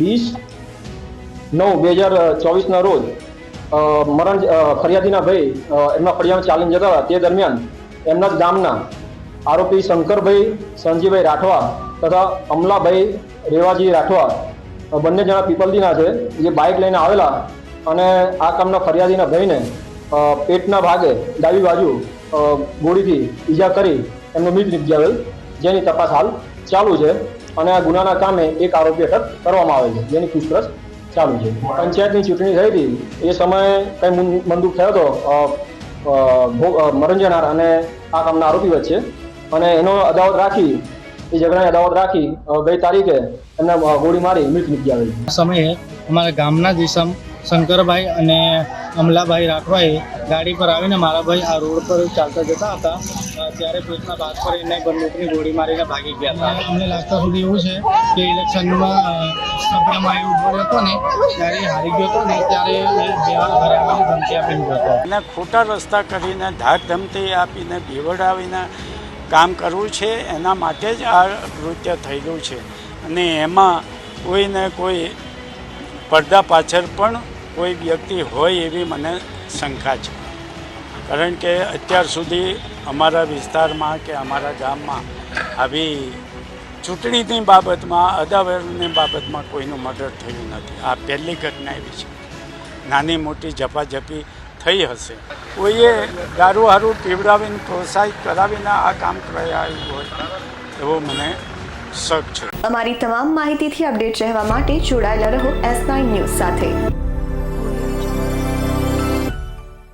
વીસ નવ બે હજાર ચોવીસના રોજ મરણ ફરિયાદીના ભાઈ એમના ફળિયામાં ચાલીને જતા હતા. તે દરમિયાન એમના જ ગામના આરોપી શંકરભાઈ સંજીભાઈ રાઠવા તથા અમલાભાઈ રેવાજી રાઠવા બંને જણા પીપલદીના છે. જે બાઇક લઈને આવેલા અને આ કામના ફરિયાદીના ભાઈને પેટના ભાગે ડાબી બાજુ ગોળીથી ઈજા કરી એમનું મૃત નિપજાવેલ જેની તપાસ હાલ ચાલુ છે. અને આ ગુનાના કામે એક આરોપી અટક કરવામાં આવે છે, જેની પૂછપરછ ચાલુ છે. પંચાયતની ચૂંટણી થઈ હતી. એ સમયે કઈ મંદુક થયો હતો મરંજનાર અને આ કામના આરોપી વચ્ચે. અને એનો અદાવત રાખી, એ ઝઘડાની અદાવત રાખી ગઈ તારીખે એમને ગોળી મારી મૃત નિપજાવેલ આ સમયે અમારા ગામના દિશમ શંકરભાઈ અને અમલાભાઈ રાઠવાએ ગાડી પર આવીને મારા ભાઈ આ રોડ પર ચાલતા જતા હતા. ત્યારે પેટના ભાગ પર એને બંદૂકની ગોળી મારીને ભાગી ગયા હતા. અમને લાગતા સુધી એવું છે કે ઇલેક્શનમાં ઊભો ને ત્યારે હારી ગયો હતો ને ત્યારે ઘરે આવીને ધમકી આપીને ગયો હતો. એને ખોટા રસ્તા કરીને ધાક ધમકી આપીને બીવડાવીને કામ કરવું છે એના માટે જ આ કૃત્ય થયેલું છે. અને એમાં કોઈને કોઈ પડદા પાછળ પણ કોઈ વ્યક્તિ હોય એવી મને શંકા છે. કારણ કે અત્યાર સુધી અમારા વિસ્તારમાં કે અમારા ગામમાં આવી ચૂંટણીની બાબતમાં અદાવરની બાબતમાં કોઈનું મર્ડર થયું નથી. આ પહેલી ઘટના એવી છે. નાની મોટી ઝપાઝપી થઈ હશે. કોઈએ દારૂ હારું પીવડાવીને પ્રોત્સાહિત કરાવીને આ કામ કરાયું હોય, એવો મને શક છે. અમારી તમામ માહિતીથી અપડેટ રહેવા માટે જોડાયેલા રહો એસ નાઇન ન્યૂઝ સાથે.